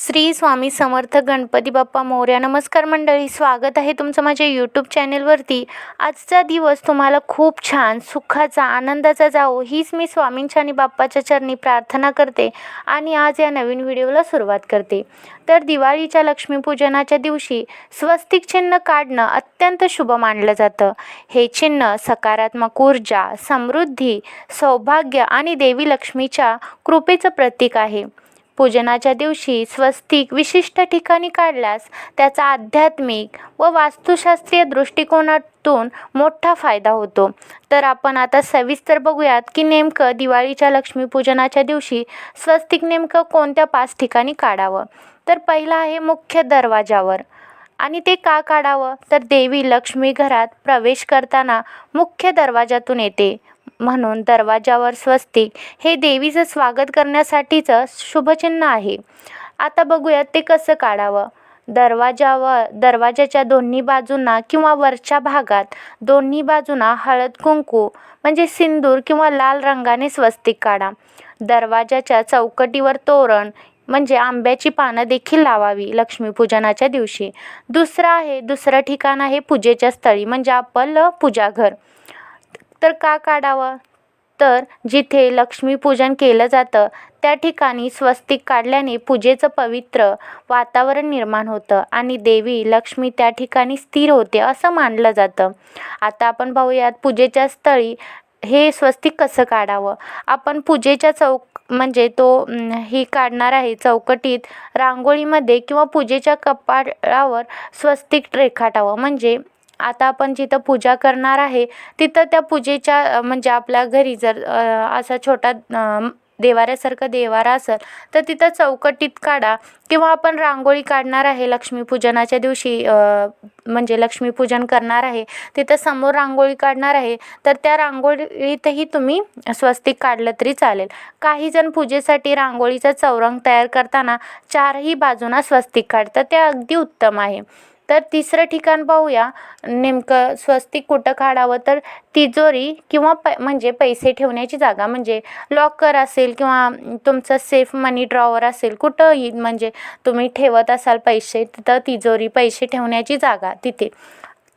श्री स्वामी समर्थ गणपती बाप्पा मोरया. नमस्कार मंडळी स्वागत आहे तुमचं माझ्या यूट्यूब चॅनेलवरती आजचा दिवस तुम्हाला खूप छान सुखाचा आनंदाचा जावो हीच मी स्वामींच्या आणि बाप्पाच्या चरणी प्रार्थना करते आणि आज या नवीन व्हिडिओला सुरुवात करते. तर दिवाळीच्या लक्ष्मीपूजनाच्या दिवशी स्वस्तिक चिन्ह काढणं अत्यंत शुभ मानलं जातं. हे चिन्ह सकारात्मक ऊर्जा समृद्धी सौभाग्य आणि देवी लक्ष्मीच्या कृपेचं प्रतीक आहे. पूजनाच्या दिवशी स्वस्तिक विशिष्ट ठिकाणी काढल्यास त्याचा आध्यात्मिक व वास्तुशास्त्रीय दृष्टिकोनातून मोठा फायदा होतो. तर आपण आता सविस्तर बघूयात की नेमकं दिवाळीच्या लक्ष्मीपूजनाच्या दिवशी स्वस्तिक नेमकं कोणत्या पाच ठिकाणी काढावं? तर पहिलं आहे मुख्य दरवाजावर. आणि ते का काढावं? तर देवी लक्ष्मी घरात प्रवेश करताना मुख्य दरवाजातून येते. म्हणून दरवाजावर स्वस्तिक हे देवीचं स्वागत करण्यासाठीचं शुभचिन्ह आहे. आता बघूयात ते कसं काढावं. दरवाजावर दरवाजाच्या दोन्ही बाजूंना किंवा वरच्या भागात दोन्ही बाजूंना हळद कुंकू म्हणजे सिंदूर किंवा लाल रंगाने स्वस्तिक काढा. दरवाजाच्या चौकटीवर तोरण म्हणजे आंब्याची पानं देखील लावावी लक्ष्मीपूजनाच्या दिवशी. दुसरं आहे दुसरं ठिकाण आहे पूजेच्या स्थळी म्हणजे आपलं पूजाघर. तर का काढावं? तर जिथे लक्ष्मीपूजन केलं जातं त्या ठिकाणी स्वस्तिक काढल्याने पूजेचं पवित्र वातावरण निर्माण होतं आणि देवी लक्ष्मी त्या ठिकाणी स्थिर होते असं मानलं जातं. आता आपण पाहूयात पूजेच्या स्थळी हे स्वस्तिक कसं काढावं? आपण पूजेच्या चौक म्हणजे तो ही काढणार आहे चौकटीत रांगोळीमध्ये किंवा पूजेच्या कपाळावर स्वस्तिक रेखाटावं. म्हणजे आता आपण जिथं पूजा करणार आहे तिथं त्या पूजेच्या म्हणजे आपल्या घरी जर असा छोटा देवाऱ्यासारखं देवारा असेल तर तिथं चौकटीत काढा. किंवा आपण रांगोळी काढणार आहे लक्ष्मीपूजनाच्या दिवशी म्हणजे लक्ष्मीपूजन करणार आहे तिथं समोर रांगोळी काढणार आहे तर त्या रांगोळीतही तुम्ही स्वस्तिक काढलं तरी चालेल. काही जण पूजेसाठी रांगोळीचा चौरंग तयार करताना चारही बाजूंना स्वस्तिक काढतात ते अगदी उत्तम आहे. तर तिसरं ठिकाण पाहूया. नेमकं स्वस्तिक कुठं काढावं? तर तिजोरी किंवा प म्हणजे पैसे ठेवण्याची जागा म्हणजे लॉकर असेल किंवा तुमचं सेफ मनी ड्रॉवर असेल कुठंही म्हणजे तुम्ही ठेवत असाल पैसे तिथं तिजोरी पैसे ठेवण्याची जागा तिथे.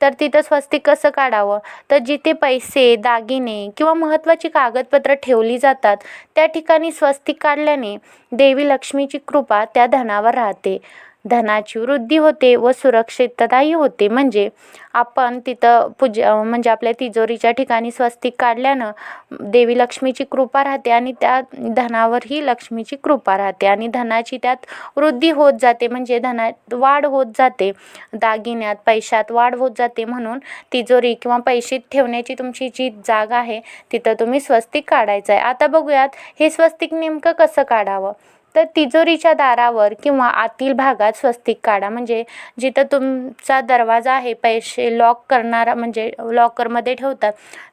तर तिथं स्वस्तिक कसं काढावं? तर जिथे पैसे दागिने किंवा महत्त्वाची कागदपत्रं ठेवली जातात त्या ठिकाणी स्वस्तिक काढल्याने देवी लक्ष्मीची कृपा त्या धनावर राहते. धनाची वृद्धी होते व सुरक्षितताही होते. म्हणजे आपण तिथं पूज म्हणजे आपल्या तिजोरीच्या ठिकाणी स्वस्तिक काढल्यानं देवी लक्ष्मीची कृपा राहते आणि त्या धनावरही लक्ष्मीची कृपा राहते आणि धनाची त्यात वृद्धी होत जाते. म्हणजे धनात वाढ होत जाते. दागिन्यात पैशात वाढ होत जाते म्हणून तिजोरी किंवा पैसे ठेवण्याची तुमची जी जागा आहे तिथं तुम्ही स्वस्तिक काढायचं आहे. आता बघूयात हे स्वस्तिक नेमकं कसं काढावं? तर तिजोरीच्या दारावर किंवा आतील भागात स्वस्तिक काढा. म्हणजे जिथं तुमचा दरवाजा आहे पैसे लॉक करणारा म्हणजे लॉकरमध्ये ठेवतात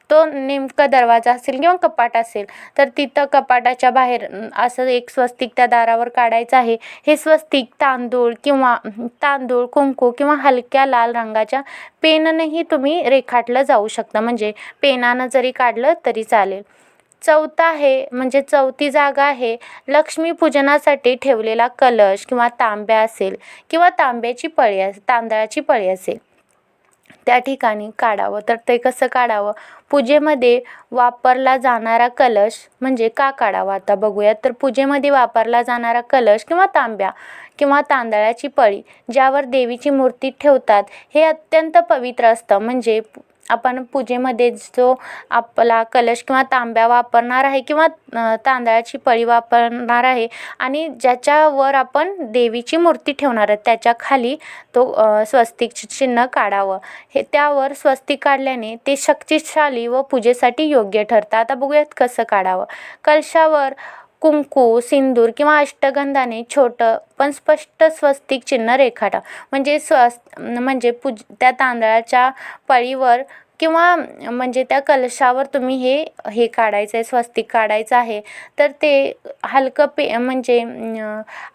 तो नेमका दरवाजा असेल किंवा कपाट असेल तर तिथं कपाटाच्या बाहेर असं एक स्वस्तिक त्या दारावर काढायचं आहे. हे स्वस्तिक तांदूळ किंवा तांदूळ कुंकू किंवा हलक्या लाल रंगाच्या पेननेही तुम्ही रेखाटलं जाऊ शकतं. म्हणजे पेनानं जरी काढलं तरी चालेल. चौथा आहे म्हणजे चौथी जागा आहे लक्ष्मीपूजनासाठी ठेवलेला कलश किंवा तांब्या असेल किंवा तांब्याची पळी अस तांदळाची पळी असेल. त्या ठिकाणी काढावं. तर ते कसं काढावं? पूजेमध्ये वापरला जाणारा कलश म्हणजे का काढावा? आता बघूयात. तर पूजेमध्ये वापरला जाणारा कलश किंवा तांब्या किंवा तांदळाची पळी ज्यावर देवीची मूर्ती ठेवतात हे अत्यंत पवित्र असतं. म्हणजे आपण पूजेमध्ये जो आपला कलश किंवा तांब्या वापरणार आहे किंवा तांदळाची पळी वापरणार आहे आणि ज्याच्यावर आपण देवीची मूर्ती ठेवणार आहे त्याच्याखाली तो स्वस्तिक चिन्ह काढावं. हे त्यावर स्वस्तिक काढल्याने ते शक्तिशाली व पूजेसाठी योग्य ठरतं. आता बघूयात कसं काढावं. कलशावर कुंकू सिंदूर किंवा अष्टगंधाने छोटं पण स्पष्ट स्वस्तिक चिन्ह रेखाटा. म्हणजे स्वस् म्हणजे पूज त्या तांदळाच्या पळीवर किंवा म्हणजे त्या कलशावर तुम्ही हे हे काढायचं आहे स्वस्तिक काढायचं आहे. तर ते हलकं पे म्हणजे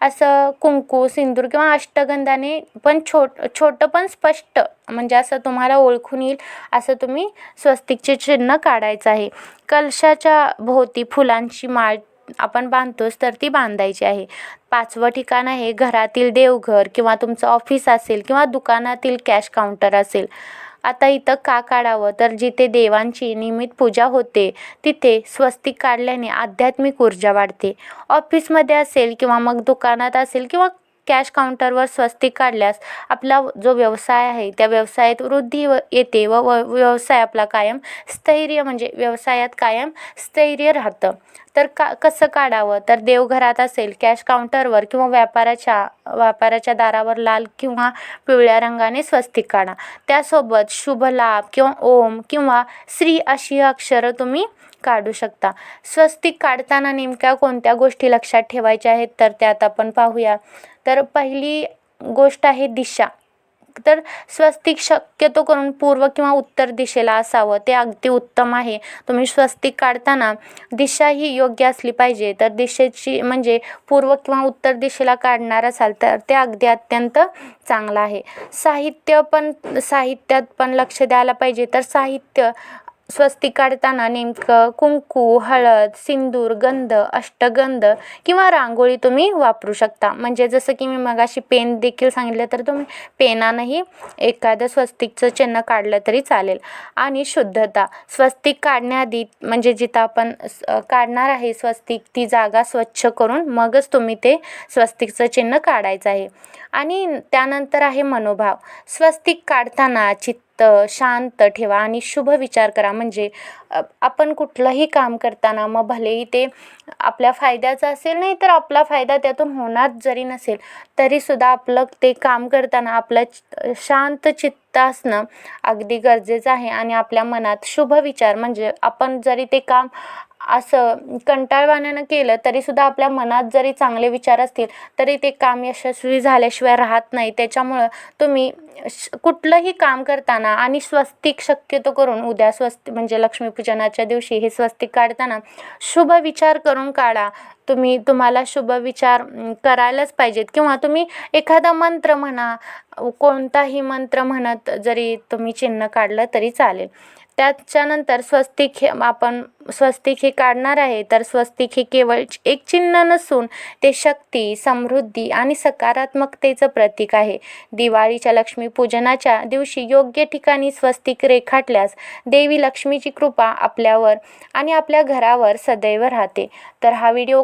असं कुंकू सिंदूर किंवा अष्टगंधाने पण छोट छोटं पण स्पष्ट म्हणजे असं तुम्हाला ओळखून येईल असं तुम्ही स्वस्तिकचे चिन्ह काढायचं आहे. कलशाच्या भोवती फुलांची माळ आपण बांधतोच तर ती बांधायची आहे. पाचवं ठिकाण आहे घरातील देवघर किंवा तुमचं ऑफिस असेल किंवा दुकानातील कॅश काउंटर असेल. आता इथं का काढावं? तर जिथे देवांची नियमित पूजा होते तिथे स्वस्तिक काढल्याने आध्यात्मिक ऊर्जा वाढते. ऑफिसमध्ये असेल किंवा मग दुकानात असेल किंवा कॅश काउंटरवर स्वस्तिक काढल्यास आपला जो व्यवसाय आहे त्या व्यवसायात वृद्धी व येते व व व्यवसाय आपला कायम स्थैर्य म्हणजे व्यवसायात कायम स्थैर्य राहतं. तर का कसं काढावं? तर देवघरात असेल कॅश काउंटरवर किंवा व्यापाराच्या व्यापाराच्या दारावर लाल किंवा पिवळ्या रंगाने स्वस्तिक काढा. त्यासोबत शुभ लाभ किंवा ओम किंवा श्री अशी अक्षरं तुम्ही काढू शकता. स्वस्तिक काढताना नेमक्या कोणत्या गोष्टी लक्षात ठेवायच्या आहेत? तर त्यात आपण पाहूया. तर पहिली गोष्ट आहे दिशा. तर स्वस्तिक शक्यतो करून पूर्व किंवा उत्तर दिशेला असावं ते अगदी उत्तम आहे. तुम्ही स्वस्तिक काढताना दिशा ही योग्य असली पाहिजे. तर दिशेची म्हणजे पूर्व किंवा उत्तर दिशेला काढणार असाल तर ते अगदी अत्यंत चांगलं आहे. साहित्य पण साहित्यात पण लक्ष द्यायला पाहिजे. तर साहित्य स्वस्तिक काढताना नेमकं कुंकू हळद सिंदूर गंध अष्टगंध किंवा रांगोळी तुम्ही वापरू शकता. म्हणजे जसं की मी मगाशी पेन देखील सांगितलं तर तुम्ही पेनानंही एखादं स्वस्तिकचं चिन्ह काढलं तरी चालेल. आणि शुद्धता. स्वस्तिक काढण्याआधी म्हणजे जिथं आपण काढणार आहे स्वस्तिक ती जागा स्वच्छ करून मगच तुम्ही ते स्वस्तिकचं चिन्ह काढायचं आहे. आणि त्यानंतर आहे मनोभाव. स्वस्तिक काढताना चित्त शांत ठेवा आणि शुभ विचार करा. म्हणजे आपण कुठलंही काम करताना मग भलेही ते आपल्या फायद्याचं असेल नाही तर आपला फायदा त्यातून होणार जरी नसेल तरीसुद्धा आपलं ते काम करताना आपलं शांत चित्त असणं अगदी गरजेचं आहे आणि आपल्या मनात शुभ विचार म्हणजे आपण जरी ते काम असं कंटाळवाण्यानं केलं तरीसुद्धा आपल्या मनात जरी चांगले विचार असतील तरी ते काम यशस्वी झाल्याशिवाय राहत नाही. त्याच्यामुळं तुम्ही श- कुठलंही काम करताना आणि स्वस्तिक शक्यतो करून उद्या स्वस्ती म्हणजे लक्ष्मीपूजनाच्या दिवशी हे स्वस्तिक काढताना शुभ विचार करून काढा. तुम्ही तुम्हाला शुभ विचार करायलाच पाहिजेत. किंवा तुम्ही एखादा मंत्र म्हणा कोणताही मंत्र म्हणत जरी तुम्ही चिन्ह काढलं तरी चालेल. त्याच्यानंतर स्वस्तिक हे आपण स्वस्तिक हे काढणार आहे तर स्वस्तिक हे केवळ एक चिन्ह नसून ते शक्ती समृद्धी आणि सकारात्मकतेचं प्रतीक आहे. दिवाळीच्या लक्ष्मीपूजनाच्या दिवशी योग्य ठिकाणी स्वस्तिक रेखाटल्यास देवी लक्ष्मीची कृपा आपल्यावर आणि आपल्या घरावर सदैव राहते. तर हा व्हिडिओ